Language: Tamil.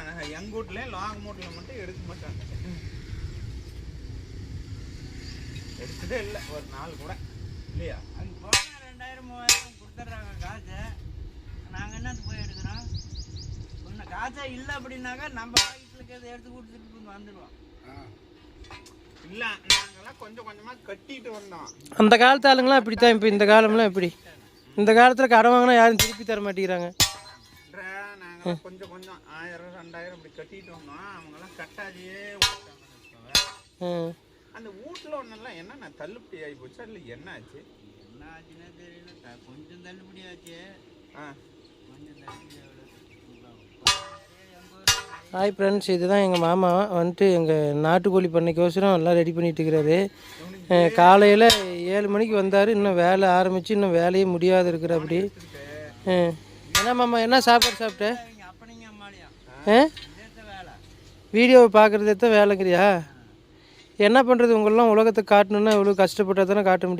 ஆனால் எங்கள் வீட்டில் லாங் மூட்டில் மட்டும் எடுக்க மாட்டாங்க. எடுத்ததே இல்லை ஒரு நாள் கூட. இல்லையா? அங்கே போனால் ரெண்டாயிரம் மூவாயிரம் கொடுத்துட்றாங்க காசு. நாங்கள் என்னத்துக்கு போய் எடுக்கிறோம்? ஒன்று காசே இல்லை அப்படின்னாக்கா நம்ம பாக்கெட்டில் இருக்கிறத எடுத்து கொடுத்துட்டு வந்துடுவோம். இல்லை நாங்கெல்லாம் கொஞ்சம் கொஞ்சமாக கட்டிட்டு வந்தோம். அந்த காலத்து ஆளுங்களாம் இப்படி தான் இப்போ இந்த காலம்லாம் எப்படி? இந்த காலத்தில் கடன் வாங்கினா யாரும் திருப்பி தர மாட்டேங்கிறாங்க. நாங்கள் கொஞ்சம் கொஞ்சம். ஆயிரம் ரெண்டாயிரம் இப்படி கட்டிட்டு வந்தோம் அவங்கெல்லாம் கட்டாதையே அந்த வீட்டில் ஒன்றெல்லாம் என்னென்ன தள்ளுபடி ஆகி போச்சு அதில் என்ன ஆச்சு என்ன ஆச்சுன்னே தெரியல கொஞ்சம் தள்ளுபடி ஆச்சு. ஆ. கொஞ்சம் தள்ளுபடி ஹாய் ஃப்ரெண்ட்ஸ் இதுதான் எங்கள் மாமா. வந்துட்டு எங்கள் நாட்டுக்கோழி பண்ணைக்கோசரம் எல்லாம் ரெடி பண்ணிட்டு இருக்கிறாரு காலையில் ஏழு மணிக்கு வந்தார். இன்னும் வேலை ஆரம்பித்து இன்னும் வேலையே முடியாது இருக்கிற அப்படி என்ன மாமா என்ன சாப்பாடு சாப்பிட்ட? அவங்க அப்பனிங்க அம்மாளியா? ஆ? இதே வேலை? வீடியோவை பார்க்குறதே தான் வேலைங்கிறியா? என்ன பண்ணுறது உங்களெலாம் உலகத்தை காட்டணுன்னா இவ்வளோ கஷ்டப்பட்டால் தானே காட்ட முடியும்.